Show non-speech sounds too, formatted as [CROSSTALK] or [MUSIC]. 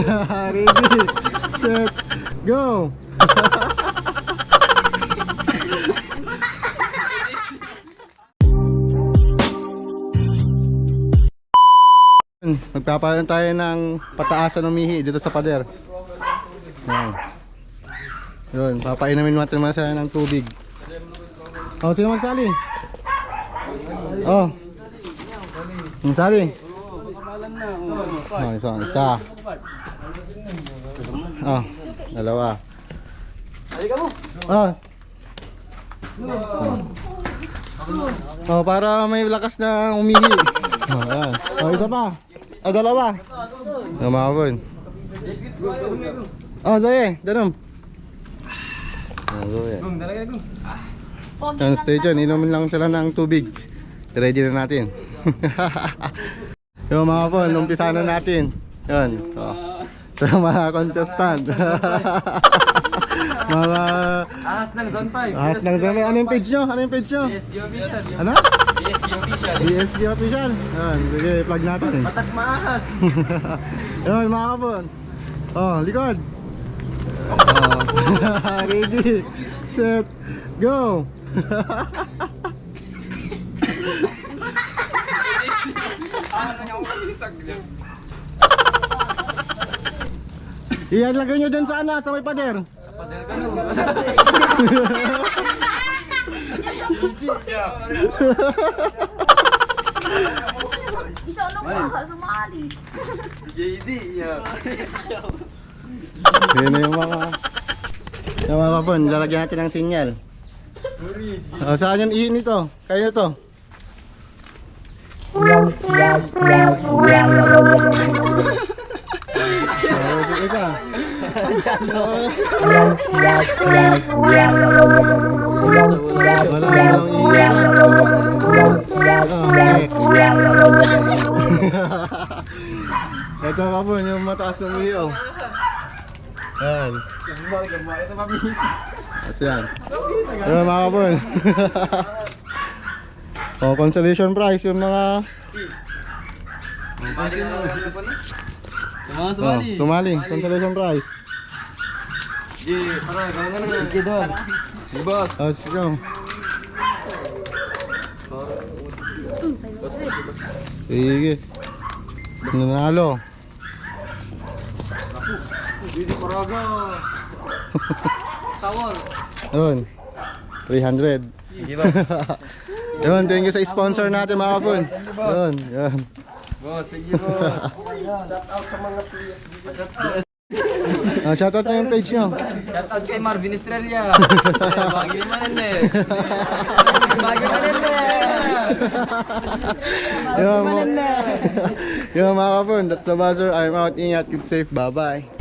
[LAUGHS] Ready, set, go! [LAUGHS] Magpapalan tayo ng pataasan umihi dito sa pader. Yan. Yun, papainamin natin naman sila ng tubig. Oh, sino magsali? Oh. Ang sali? Oh, isa, isa. Oh, dalawa. Oh. Oh, para may lakas na umihi. Oh, yan. Oh, isa pa. Oh, dalawa. Lumabon. Oh, Zoe, danom. Oh, Zoe. Yan, stay dyan. Inumin lang sila ng tubig. Ready na natin. [LAUGHS] Yung mga po, umpisa na natin. Yan. Oh. Yung mga contestant. mga Ahas ng Zone 5. ahas ng zone. Ano yung page nyo? Ano yung page nyo? PSG official. Ano? PSG official. DSG official. Yan, sige, plug natin. Batak maahas. [LAUGHS] Yun, mga kapon. Oh, likod. Oh. [LAUGHS] Ready, set, go. [LAUGHS] Iyan lagay nyo dyan sa ano, sa may pader. Padel ka no. Isa ano pa, sumali. JD. Yeah. Yun na yung mga... Yung mga kapon, lalagyan natin ng sinyal. Oh, saan yung iin ito? Kaya to. [LAUGHS] Ito kapon, yung mataas ng iyo. Yan. Ito mamiss. Kasi yan. Pero mga kapon. [LAUGHS] oh, consolation prize yung mga po. Mga oh, sumali. Consolation prize. Di, para ganun ganun. Sige doon. Di boss. Oh, sige. Sige. Nanalo. Didi Paraga. Sawol. Yun. 300. Sige boss. Yun, thank you sa sponsor natin mga kapon. Yun, yun. Boss, sige boss. Shout out sa mga players. [LAUGHS] Ah, shoutout na yung page nyo. Shout out kay Marvin Estrella. [LAUGHS] Bagi man eh. Bagi man eh. Yun mga kapon, that's the buzzer. I'm out. Ingat, keep safe. Bye-bye.